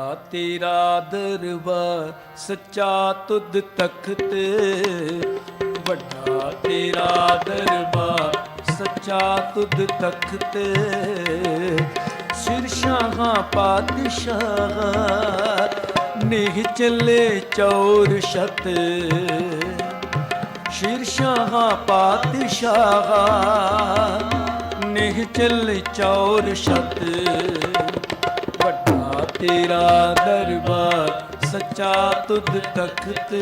ਆ ਤੇਰਾ ਦਰਬਾਰ ਸੱਚਾ ਤੁਧ ਤਖਤ। ਵੱਡਾ ਤੇਰਾ ਦਰਬਾਰ ਸੱਚਾ ਤੁਧ ਤਖਤ। ਸਿਰ ਸ਼ਾਹਾਂ ਪਾਤਸ਼ਾਹ, ਨਿਹ ਚੱਲੇ ਚੌਰ ਸ਼ਤ ਸ਼ੀਰ ਸ਼ਾਹਾਂ ਪਾਤਸ਼ਾਹ, ਨਿਹ ਚੱਲੇ ਚੌਰ ਛਤ। ਤੇਰਾ ਦਰਬਾਰ ਸੱਚਾ ਤੁਧ ਤਖਤ।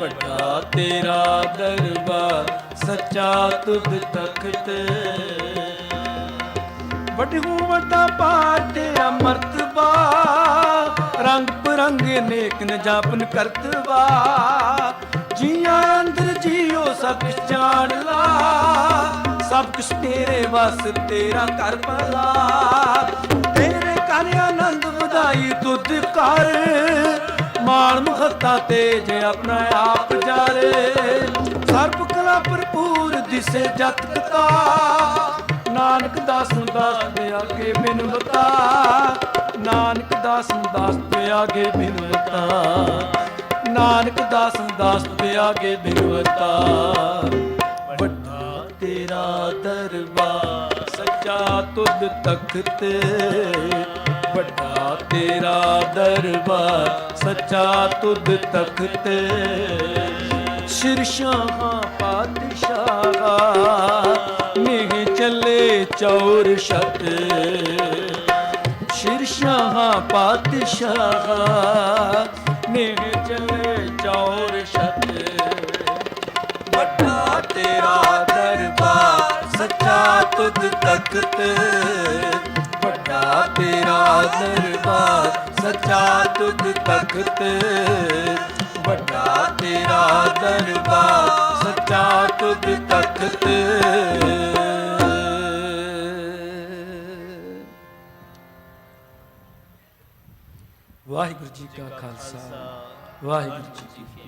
ਵੱਡਾ ਤੇਰਾ ਦਰਬਾਰ ਸੱਚਾ ਤੁਧ ਤਖਤ। ਵੱਡੂ ਵੱਡਾ ਪਾਰ ਤੇਰਾ ਮਰਤਬਾ ਰੰਗ ਬਰੰਗੇ ਨੇਕ ਨ ਜਾਪਨ ਕਰਤਵਾ। ਜੀਆਂ ਅੰਦਰ ਜੀਓ ਸਭ ਕੁਛ ਜਾਣ ਲਾ, ਸਭ ਕੁਛ ਤੇਰੇ ਵਸ ਤੇਰਾ ਕਰ ਭਲਾ। ਵਧਾਈ ਤੁਧ ਕਰ। ਮਾਣ ਮੁਖਤਾ ਤੇਜ ਆਪਣਾ ਆਪ ਜਾਰੇ। ਸਰਬ ਕਲਾ ਭਰਪੂਰ ਦਿਸੇ ਜਤ ਕਤਾ ਨਾਨਕ ਦਾਸ ਨੂੰ ਦਾਸ ਦੇ ਆਗੇ ਬਿਨ ਬਤਾ ਨਾਨਕ ਦਾਸ ਨੂੰ ਦਾਸ ਦੇ ਆਗੇ ਬਿਨ ਬਤਾ ਨਾਨਕ ਦਾਸ ਨੂੰ ਦਾਸ ਦੇ ਆਗੇ ਬਿਨ ਬਤਾ ਵੱਡਾ ਤੇਰਾ ਦਰਬਾਰ, ਸੱਚਾ ਤੁਧ ਤਖਤ। ਦਰਬਾਰ, ਸੱਚਾ ਤੁਧ ਤਖਤ। ਸ਼ਿਰਸ਼ਾਹਾਂ ਪਾਤਸ਼ਾਹ ਨਿਹ ਚੱਲੇ ਚੌਰ ਛਤ। ਸ਼ਿਰਸ਼ਾਹਾਂ ਪਾਤਸ਼ਾਹ ਨਿਹ ਚੱਲੇ ਚੌਰ ਛਤ। ਵੱਡਾ ਤੇਰਾ ਦਰਬਾਰ, ਸੱਚਾ ਤੁਧ ਤਖਤ। ਵੱਡਾ ਤੇਰਾ ਦਰਬਾਰ ਤੁਧ ਤਖਤ, ਵੱਡਾ ਤੇਰਾ ਦਰਬਾਰ, ਸੱਚਾ ਤੁਧ ਤਖਤ। ਵਾਹਿਗੁਰੂ ਜੀ ਕਾ ਖਾਲਸਾ, ਵਾਹਿਗੁਰੂ ਜੀ ਕੀ